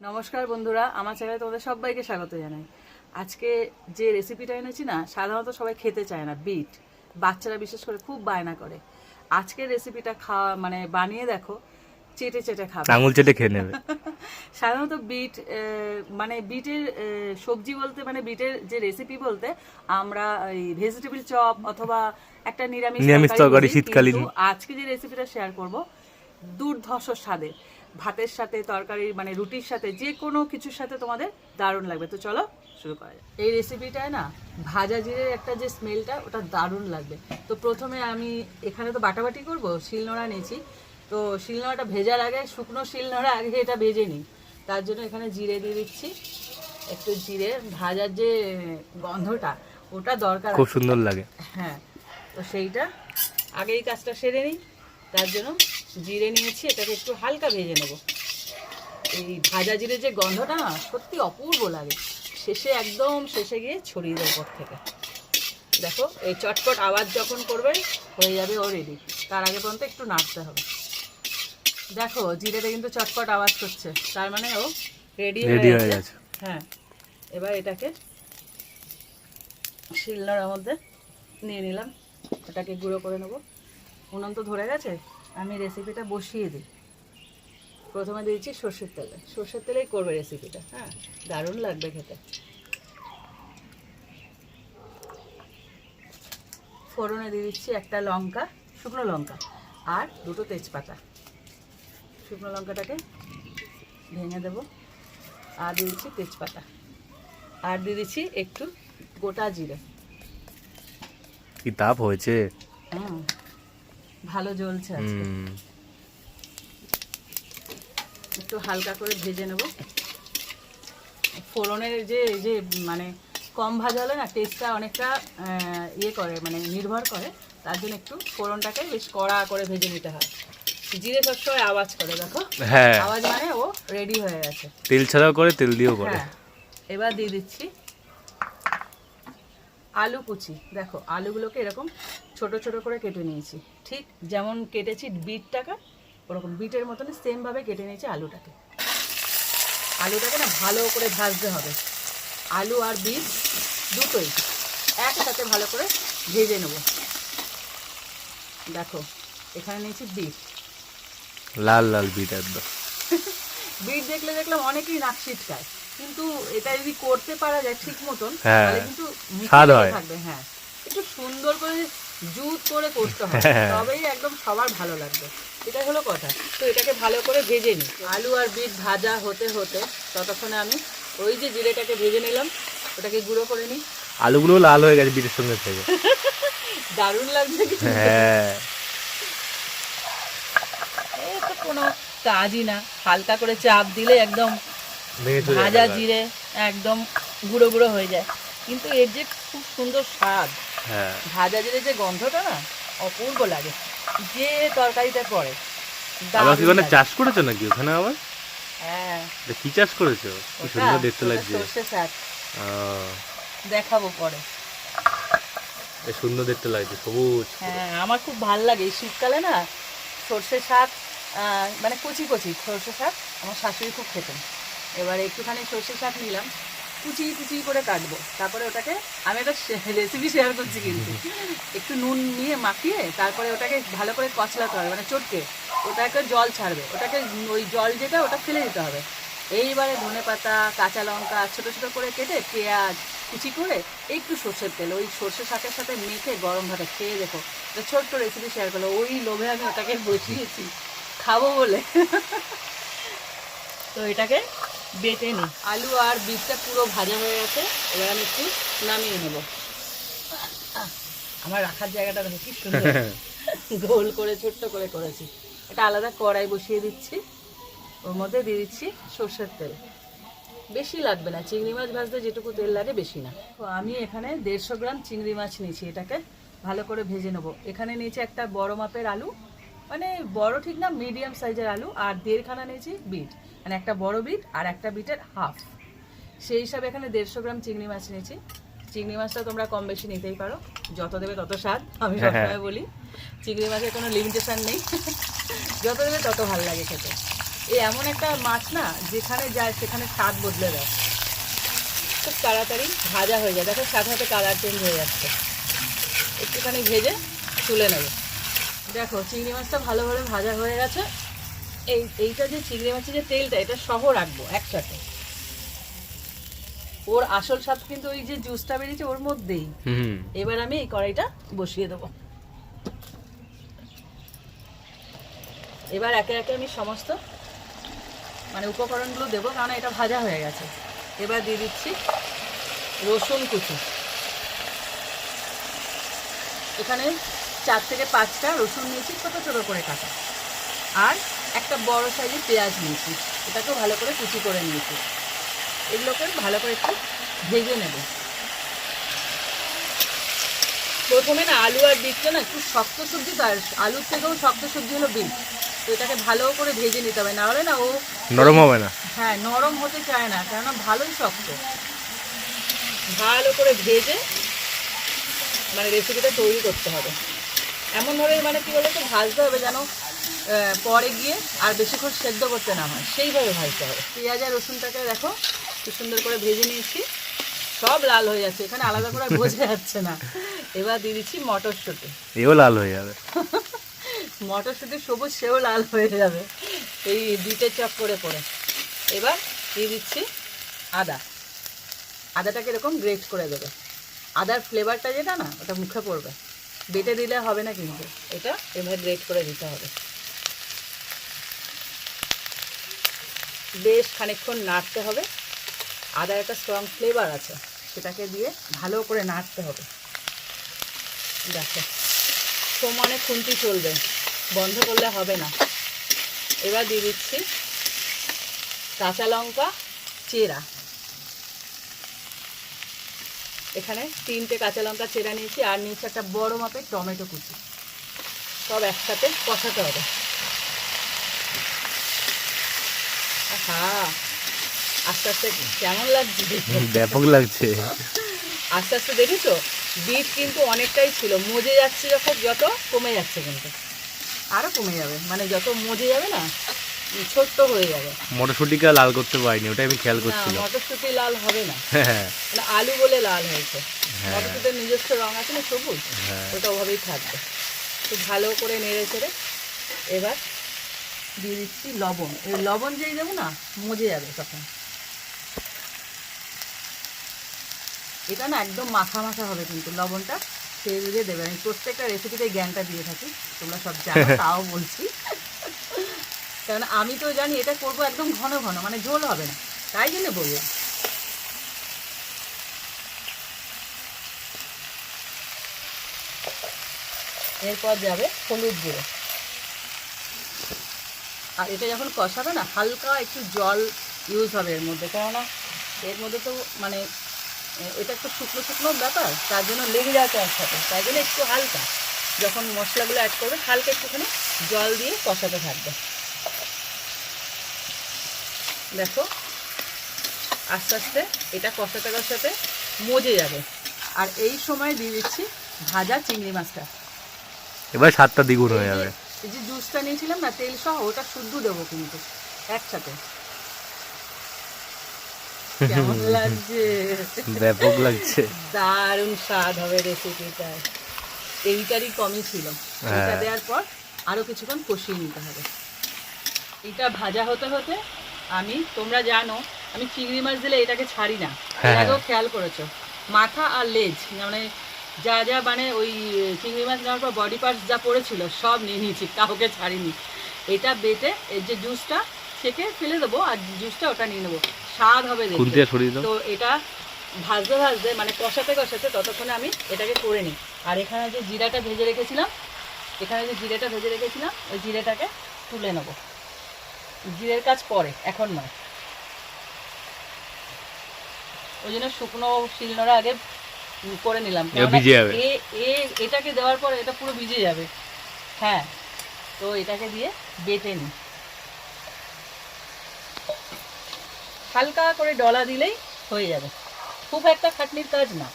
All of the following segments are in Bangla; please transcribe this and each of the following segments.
নমস্কার বন্ধুরা আমার চ্যানেলে তোমাদের সবাইকে স্বাগত জানাই। আজকে যে রেসিপিটা এনেছি না সাধারণত সবাই খেতে চায় না বিট বাচ্চারা বিশেষ করে খুব বায়না করে। আজকের রেসিপিটা খাওয়া মানে বানিয়ে দেখো চেটে চেটে খাবে। আঙুল চেটে খেয়ে নেবে। সাধারণত বিট মানে বিটের সবজি বলতে মানে বিটের যে রেসিপি বলতে আমরা এই ভেজিটেবল চপ অথবা একটা নিরামিষ নিরামিষ তরকারি শীতকালীন। আজকে যে রেসিপিটা শেয়ার করব দুর্ধর্ষ স্বাদে ভাতের সাথে তরকারি মানে রুটির সাথে যে কোনো কিছুর সাথে তোমাদের দারুণ লাগবে। তো চলো শুরু করা যাক। এই রেসিপিটায় না ভাজা জিরের একটা যে স্মেলটা ওটা দারুণ লাগবে। তো প্রথমে আমি এখানে তো বাটাবাটি করব শিলনোড়া নিয়েছি। তো শিলনোড়াটা ভেজার আগে শুকনো শিলনোড়া আগে এটা ভেজে নিই। তার জন্য এখানে জিরে দিয়ে দিচ্ছি। একটু জিরে ভাজার যে গন্ধটা ওটা দরকার খুব সুন্দর লাগে। হ্যাঁ তো সেইটা। আগে এই কাজটা সেরে নিই। তার জন্য জিরে নিয়েছি এটাকে একটু হালকা ভেজে নেব। এই ভাজা জিরে যে গন্ধটা না সত্যি অপূর্ব লাগে। শেষে একদম শেষে গিয়ে ছড়িয়ে দেবো উপর থেকে। দেখো এই চটপট আওয়াজ যখন করবে হয়ে যাবে ও রেডি তার আগে পর্যন্ত একটু নাড়তে হবে। দেখো জিরেটা কিন্তু চটপট আওয়াজ করছে। তার মানে ও রেডি রেডি হয়ে গেছে। গেছে। হ্যাঁ। এবার এটাকে শিলনোড়ার মধ্যে নিয়ে নিলাম। ওটাকে গুঁড়ো করে নেব। উনুন তো ধরে গেছে। আমি রেসিপিটা বসিয়ে দিই। প্রথমে দিয়েছি সর্ষের তেলে। সর্ষের তেলেই করবে রেসিপিটা হ্যাঁ? দারুণ লাগবে খেতে। ফোড়নে দিয়ে দিচ্ছি একটা লঙ্কা শুকনো লঙ্কা আর দুটো তেজপাতা। শুকনো লঙ্কাটাকে ভেঙে দেবো আর দিয়ে দিচ্ছি তেজপাতা। আর দিয়ে দিচ্ছি একটু গোটা জিরে। কি তাপ হয়েছে? হুম ভালো জ্বলছে আজকে। একটু হালকা করে ভেজে নেব। ফোড়নের যে যে মানে কম ভাজা হলে না টেস্টটা অনেকটা ইয়ে করে মানে নির্ভর করে। তার জন্য একটু ফোড়নটাকে বেশ কড়া করে ভেজে নিতে হয়। জিরে সবসময় আওয়াজ করে দেখো। হ্যাঁ। আওয়াজ মানে ও রেডি হয়ে গেছে। তেল ছাড়াও করে তেল দিয়েও করে। হ্যাঁ। এবার দিয়ে দিচ্ছি আলু কুচি। দেখো আলুগুলোকে এরকম ছোট ছোট করে কেটে নিয়েছি। ঠিক যেমন কেটেছি বিটটাকে ওরকম বিটের মতন সেমভাবে কেটে নিয়েছি আলুটাকে। আলুটাকে না ভালো করে ভাজতে হবে। আলু আর বিট দুটোই একসাথে ভালো করে ভেজে নেব। দেখো এখানে নিয়েছি বিট। লাল লাল বিট একদম। বিট দেখলে দেখলাম অনেকেই নাক ছিটকায়। কিন্তু এটা যদি করতে পারা যায় ঠিক মতন হ্যাঁ, তাহলে কিন্তু স্বাদ হয়। থাকবে হ্যাঁ। একটু সুন্দর করে জুত করে করতে হবে হ্যাঁ। তবেই একদম সবার ভালো লাগবে। এটাই হলো কথা। তো এটাকে ভালো করে ভেজে নিই। আলু আর বিট ভাজা হতে হতে ততক্ষণে আমি ওই যে জিরেটাকে ভেজে নিলাম ওটাকে গুঁড়ো করে নিই। আলুগুলো লাল হয়ে গেছে বিটের সঙ্গে থেকে দারুণ লাগছে হ্যাঁ। কোনো কাজই না। হালকা করে চাপ দিলে একদম ভাজা জিরে একদম গুঁড়ো গুঁড়ো হয়ে যায়। কিন্তু এর যে খুব সুন্দর স্বাদ হ্যাঁ। ভাজা জিরে যে গন্ধটা না অপূর্ব লাগে। যে তরকারিটা পড়ে আবার কি ওখানে চাষ করেছ নাকি ওখানে আবার? হ্যাঁ। কি চাষ করেছ? ওটা- সুন্দর দেখতে লাগছে। দেখাবো পরে। সুন্দর দেখতে লাগছে সবুজ। হ্যাঁ আমার খুব ভালো লাগে। এই শীতকালে না সর্ষে শাক মানে কচি কচি সর্ষে শাক আমার শাশুড়ি খুব খেতেন। এবার একটুখানি সর্ষে শাক নিলাম। কুচি কুচি করে কাটবো। তারপরে ওটাকে আমি একটা রেসিপি শেয়ার করছি কিন্তু। একটু নুন নিয়ে মাখিয়ে তারপরে ওটাকে ভালো করে কচলাতে হবে মানে চটকে। ওটাকে জল ছাড়বে। ওটাকে ওই জল যেটা, ওটা ফেলে দিতে হবে। এইবারে ধনে পাতা, কাঁচা লঙ্কা ছোটো ছোটো করে কেটে পেঁয়াজ কুচি করে একটু সর্ষের তেল, ওই সর্ষে শাকের সাথে মেখে গরম ভাতে খেয়ে দেখো। ছোট্ট রেসিপি শেয়ার করল ওই লোভে আমি ওটাকে বসিয়েছি। খাব বলে। তো এটাকে বেটে নিই আলু আর বীজটা পুরো ভাজা হয়ে গেছে। এবার আমি একটু নামিয়ে নেব। আমার রাখার জায়গাটা দেখো কি সুন্দর। গোল করে ছোট্ট করে করেছি। এটা আলাদা কড়াই বসিয়ে দিচ্ছি। ওর মধ্যে দিয়ে দিচ্ছি সর্ষের তেল। বেশি লাগবে না। চিংড়ি মাছ ভাজতে যেটুকু তেল লাগে বেশি না। তো আমি এখানে দেড়শো গ্রাম চিংড়ি মাছ নিয়েছি। এটাকে ভালো করে ভেজে নেব। এখানে নিয়েছি একটা বড় মাপের আলু মানে বড় ঠিক না মিডিয়াম সাইজের আলু আর দেড়খানা নিয়েছি বিট। মানে একটা বড় বিট আর একটা বিটের হাফ সেই হিসাবে এখানে দেড়শো গ্রাম চিংড়ি মাছ নিয়েছি। চিংড়ি মাছটা তোমরা কম বেশি নিতেই পারো। যত দেবে তত স্বাদ আমি হ্যাঁ, সবসময় বলি। চিংড়ি মাছের কোনো লিমিটেশন নেই। যত দেবে তত ভালো লাগে খেতে। এই এমন একটা মাছ না যেখানে যায় সেখানে স্বাদ বদলে দেয়। খুব তাড়াতাড়ি ভাজা হয়ে যায়। দেখো সাথে সাথে কালার চেঞ্জ হয়ে যাচ্ছে। একটুখানি ভেজে তুলে নেবে। দেখো চিংড়ি মাছটা ভালোভাবে ভাজা হয়ে গেছে। এই এইটা যে চিংড়ি মাছের যে তেলটা এটা সহ রাখব একসাথে। ওর আসল স্বাদ কিন্তু ওই যে জুসটা বেরিয়েছে ওর মধ্যেই। এবার আমি এই কড়াইটা বসিয়ে দেবো। এবার একে একে আমি সমস্ত মানে উপকরণগুলো দেবো কারণ এটা ভাজা হয়ে গেছে। এবার দিয়ে দিচ্ছি রসুন কুচি। এখানে চার থেকে পাঁচটা রসুন নিয়েছি ছোটো ছোটো করে কাটা। আর একটা বড় সাইজের পেঁয়াজ নিয়েছি এটাকেও ভালো করে কুচি করে নিয়েছি। এগুলোকে ভালো করে একটু ভেজে নেব। প্রথমে না আলু আর বিটটা না একটু শক্ত সবজি তো আর আলুর থেকেও শক্ত সবজি হলো বিট। তো এটাকে ভালো করে ভেজে নিতে হবে না হলে না ও নরম হবে না? হ্যাঁ নরম হতে চায় না কেননা ভালোই শক্ত। ভালো করে ভেজে মানে রেসিপিটা তৈরি করতে হবে। এমনভাবে মানে কি বলতো ভাজতে হবে যেন পরে গিয়ে আর বেশিক্ষণ সেদ্ধ করতে না হয়। সেইভাবে ভাজতে হবে। পেঁয়াজ আর রসুনটাকে দেখো কি সুন্দর করে ভেজে নিয়েছি। সব লাল হয়ে যাচ্ছে এখানে আলাদা করে বোঝা যাচ্ছে না। এবার দিয়ে দিচ্ছি মটরশুঁটি। এও লাল হয়ে যাবে। মটরশুঁটি সবুজ সেও লাল হয়ে যাবে। এই বিটের চপ করে পরে এবার দিয়ে দিচ্ছি আদা। আদাটাকে এরকম গ্রেট করে দেবে। আদার ফ্লেভারটা যেটা না ওটা মুখে পড়বে। বেটে দিলে হবে না কিন্তু। এটা এভাবে গ্রেট করে দিতে হবে। বেশ খানিকক্ষণ নাড়তে হবে। আদার একটা স্ট্রং ফ্লেভার আছে, সেটাকে দিয়ে ভালো করে নাড়তে হবে। দেখো, সমানে খুন্তি চলবে, বন্ধ করলে হবে না। এবার দিয়ে দিচ্ছি কাঁচা লঙ্কা, চেরা। এখানে তিনটে কাঁচা লঙ্কা চেরা নিয়েছি আর নিয়েছি একটা বড় মাপের টমেটো কুচি। সব একসাথে কষাতে হবে। হ্যাঁ আস্তে আস্তে কেমন লাগছে? ব্যাপক লাগছে। আস্তে আস্তে দেখেছ? বিট কিন্তু অনেকটাই ছিল মজে যাচ্ছে যখন যত কমে যাচ্ছে কিন্তু। আরও কমে যাবে মানে যত মজে যাবে না ছোট্ট হয়ে যাবে। মটরশুটিকে লাল করতে পারিনি ওটাই আমি খেয়াল না করছিলাম। মটরশুঁটি লাল হবে না। হ্যাঁ মানে আলু বলে লাল হয়েছে। হ্যাঁ। মটরশুটির নিজস্ব রং আছে না সবুজ? হ্যাঁ। ওটা ওভাবেই থাকবে। খুব ভালো করে নেড়ে এবার দিয়ে দিচ্ছি লবণ। এই লবণ যেই দেবো না মজে যাবে তখন। এটা না একদম মাখা মাখা হবে কিন্তু লবণটা সেই বুঝে দেবে। আমি প্রত্যেকটা রেসিপিতে জ্ঞানটা দিয়ে থাকি তোমরা সব জানো তাও বলছি। কারণ আমি তো জানি এটা করব একদম ঘন ঘন মানে ঝোল হবে না। তাই জন্য বললাম এরপর যাবে হলুদ গুঁড়ো। আর এটা যখন কষাবে না, হালকা একটু জল ইউজ হবে এর মধ্যে, কেননা এর মধ্যে তো মানে এটা একটু শুকনো শুকনো ব্যাপার, তার জন্য লেগে যাচ্ছে একসাথে, তাই জন্য একটু হালকা। যখন মশলাগুলো অ্যাড করবে, হালকা একটুখানি জল দিয়ে কষাতে থাকবে। দেখো আস্তে আস্তে এটা কষাতে কষাতে মজে যাবে। আর এই সময় দিয়ে দিচ্ছি ভাজা চিংড়ি মাছটা। এবার স্বাদটা দ্বিগুণ হয়ে যাবে। এই যে জুসটা নিয়েছিলাম না তেল সহ ওটা শুদ্ধ দেবো কিন্তু একসাথে। কেমন লাগছে? ব্যাপক লাগছে। দারুণ স্বাদ হবে রেসিপিটা এইটারই কমই ছিল। এটা হ্যাঁ। দেওয়ার পর আরও কিছুক্ষণ কষিয়ে নিতে হবে। এটা ভাজা হতে হতে আমি তোমরা জানো আমি চিংড়ি মাছ দিলে এটাকে ছাড়ি না। এর হ্যাঁ। খেয়াল করেছ। মাথা আর লেজ মানে যা যা মানে ওই চিংড়ি মাছ নেওয়ার পর বডি পার্টস যা পড়েছিল সব নিয়ে নিয়েছি কাউকে ছাড়িনি। এটা বেটে এর যে জুসটা সেকে ফেলে দেবো আর জুসটা ওটা নিয়ে নেব। স্বাদ হবে তো এটা ভাজতে ভাজতে মানে কষাতে কষাতে ততক্ষণে আমি এটাকে করে নিই। আর এখানে যে জিরাটা ভেজে রেখেছিলাম এখানে যে জিরেটা ভেজে রেখেছিলাম ওই জিরেটাকে তুলে নেব। জিরের কাজ পরে এখন নয়। ওই জন্য শুকনো শিলনোড়া আগে করে নিলাম। এটাকে দেওয়ার পরে এটা পুরো ভিজে যাবে। হ্যাঁ তো এটাকে দিয়ে বেটে নিই। হালকা করে ডলা দিলেই হয়ে যাবে। খুব একটা খাটনির কাজ না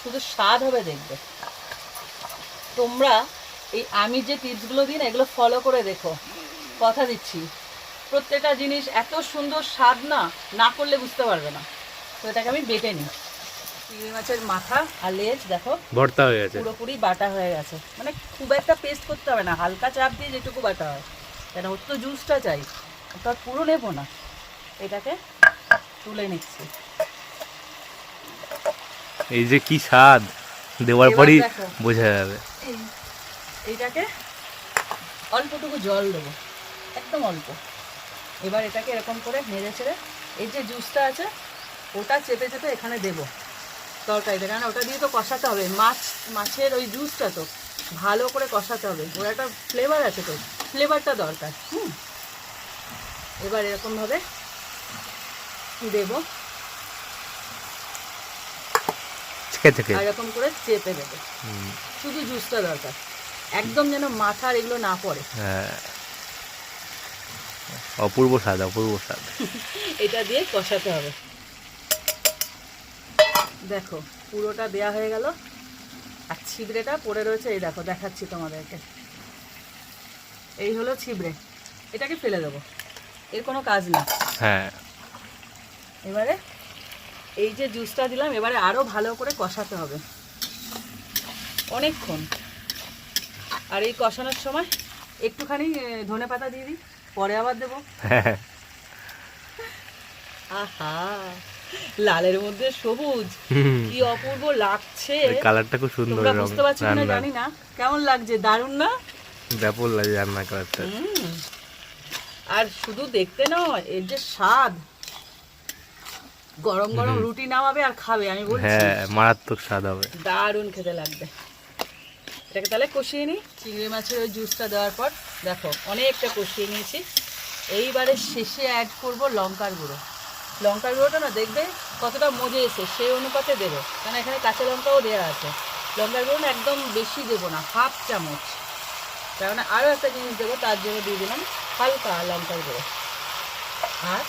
শুধু স্বাদ হবে দেখবে। তোমরা এই আমি যে টিপসগুলো দিই না এগুলো ফলো করে দেখো। কথা দিচ্ছি। প্রত্যেকটা জিনিস এত সুন্দর স্বাদ না না করলে বুঝতে পারবে না। তো এটাকে আমি বেটে নিই। চিংড়ি মাছের মাথা আর লেজ দেখো ভর্তা হয়ে গেছে। পুরোপুরি বাটা হয়ে গেছে। মানে খুব একটা পেস্ট করতে হবে না হালকা চাপ দিয়ে যেটুকু বাটা হয়। কেন ওর তো জুসটা চাই তো আর পুরো নেব না। এটাকে তুলে নিচ্ছি। এই যে কি স্বাদ দেওয়ার পরই বোঝা যাবে। এই এইটাকে অল্পটুকু জল দেবো একদম অল্প। এবার এটাকে এরকম করে নেড়ে ছেড়ে এই যে জুসটা আছে ওটা চেপে চেপে এখানে দেবো তরকারিতে। কারণ ওটা দিয়ে তো কষাতে হবে। মাছ মাছের ওই জুসটা তো ভালো করে কষাতে হবে। ওর একটা ফ্লেভার আছে তো। ফ্লেভারটা দরকার। হুম। এবার এরকমভাবে দেবো। এরকম করে চেপে দেবো। শুধু জুসটা দরকার। একদম যেন মাথার এগুলো না পড়ে। হ্যাঁ। অপূর্ব স্বাদ অপূর্ব স্বাদ। এটা দিয়ে কষাতে হবে। দেখো পুরোটা দেয়া হয়ে গেল। আর ছিবড়েটা পড়ে রয়েছে এই দেখো দেখাচ্ছি তোমাদেরকে। এই হলো ছিবড়ে। এটাকে ফেলে দেবো। এর কোনো কাজ না। হ্যাঁ। এবারে এই যে জুসটা দিলাম এবারে আরও ভালো করে কষাতে হবে। অনেকক্ষণ। আর এই কষানোর সময় একটুখানি ধনে পাতা দিয়ে দিই। পরে আবার দেবো। হ্যাঁ। আহা লালের মধ্যে সবুজ। কি অপূর্ব লাগছে। কালারটা খুব সুন্দর তোমরা বুঝতে পারছ রান্নার। জানি না। কেমন লাগছে? দারুণ না? ব্যাপক লাগে রান্না কালারটা। আর শুধু দেখতে নয় এর যে স্বাদ। গরম গরম রুটি নামাবে আর খাবে আমি বলছি। হ্যাঁ মারাত্মক স্বাদ হবে। দারুণ খেতে লাগবে। এটাকে তাহলে কষিয়ে নিই চিংড়ি মাছের ওই জুসটা দেওয়ার পর। দেখো, অনেকটা কষিয়ে নিয়েছি। এইবারে শেষে অ্যাড করব লঙ্কার গুঁড়ো। লঙ্কার গুঁড়োটা না দেখবে কতটা মজে এসে, সেই অনুপাতে দেবে। কারণ এখানে কাঁচা লঙ্কাও দেওয়া আছে। লঙ্কার গুঁড়ো না একদম বেশি দেবো না হাফ চামচ। কারণ আরও একটা জিনিস দেবো, তার জন্য দিয়ে দিলাম হালকা লঙ্কার গুঁড়ো। আর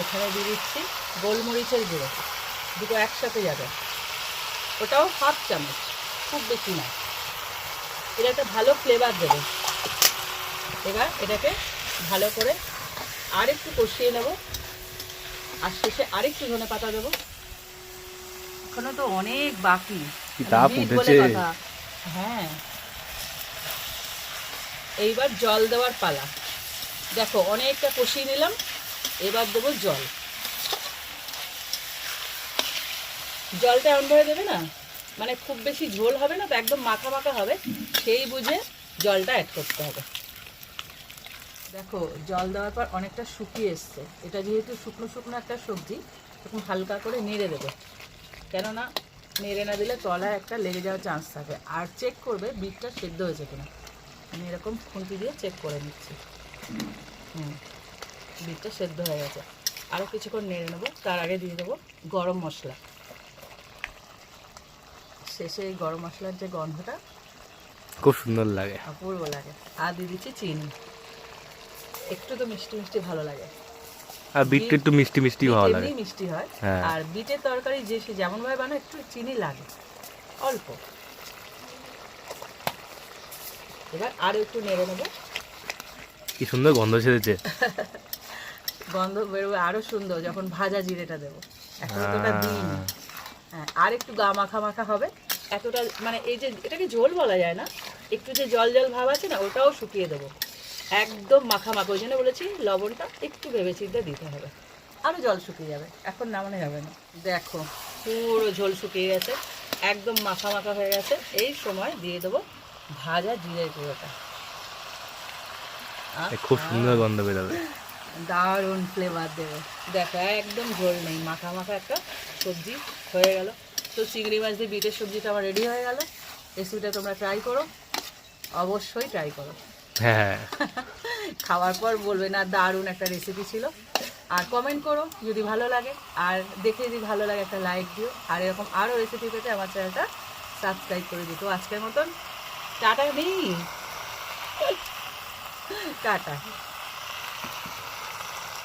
এখানে দিয়ে দিচ্ছি গোলমরিচের গুঁড়ো। দুটো একসাথে যাবে। ওটাও হাফ চামচ, খুব বেশি না। এটা একটা ভালো ফ্লেভার দেবে। এবার এটাকে ভালো করে আর একটু কষিয়ে নেব। আর শেষে আরেকটু ধনে পাতা দেবো। এখনও তো অনেক বাকি। কি তাপ উঠেছে। হ্যাঁ। এইবার জল দেওয়ার পালা। দেখো অনেকটা কষিয়ে নিলাম। এবার দেবো জল। জলটা এমনভাবে দেবে না? মানে খুব বেশি ঝোল হবে না তো একদম মাখা মাখা হবে। সেই বুঝে জলটা অ্যাড করতে হবে। দেখো জল দেওয়ার পর অনেকটা শুকিয়ে এসছে। এটা যেহেতু শুকনো শুকনো একটা সবজি তখন হালকা করে নেড়ে দেবে। কেননা নেড়ে না দিলে তলায় একটা লেগে যাওয়ার চান্স থাকে। আর চেক করবে বিটটা সেদ্ধ হয়েছে কিনা। আমি এরকম খুন্তি দিয়ে চেক করে নিচ্ছি। হুম বিটটা সেদ্ধ হয়ে গেছে। আরও কিছুক্ষণ নেড়ে নেব তার আগে দিয়ে দেবো গরম মশলা। শেষে এই গরম মশলার যে গন্ধটা খুব সুন্দর লাগে। অপূর্ব লাগে। আর দিয়ে দিচ্ছি চিনি। একটু তো মিষ্টি মিষ্টি ভালো লাগে। আর বিটটা একটু মিষ্টি মিষ্টি ভালো লাগে। মিষ্টি হয়। হ্যাঁ। আর বিটের তরকারি যে সে যেমন ভাবে বানায় একটু চিনি লাগে। অল্প। এবার আরও একটু নেড়ে নেব। কি সুন্দর গন্ধ ছেড়েছে। গন্ধ বেরোবে আরও সুন্দর যখন ভাজা জিরেটা দেবো। এখন ওটা হ্যাঁ। আর একটু গা মাখা মাখা হবে। এতটা মানে এই যে এটাকে ঝোল বলা যায় না? একটু যে জল জল ভাব আছে না ওটাও শুকিয়ে দেবো। একদম মাখা মাখা ওই জন্য বলেছি লবণটা একটু ভেবে চিন্তে দিতে হবে। আরও জল শুকিয়ে যাবে। এখন নামানো যাবে না। দেখো। পুরো ঝোল শুকিয়ে গেছে একদম মাখা মাখা হয়ে গেছে। এই সময় দিয়ে দেবো ভাজা জিরে গুঁড়োটা। খুব সুন্দর গন্ধ বেরোবে। দারুণ ফ্লেভার দেবে। দেখো একদম ঝোল নেই মাখা মাখা একটা সবজি হয়ে গেল। তো চিংড়ি মাছ দিয়ে বিটের সবজিটা আমার রেডি হয়ে গেল। রেসিপিটা তোমরা ট্রাই করো। অবশ্যই ট্রাই করো। হ্যাঁ। খাওয়ার পর বলবে, না, দারুণ একটা রেসিপি ছিল। আর কমেন্ট করো যদি ভালো লাগে। আর দেখে যদি ভালো লাগে একটা লাইক দিও। আর এরকম আরও রেসিপি পেতে আমার চ্যানেলটা সাবস্ক্রাইব করে দিত আজকের মতন, টাটা নেই। টাটা।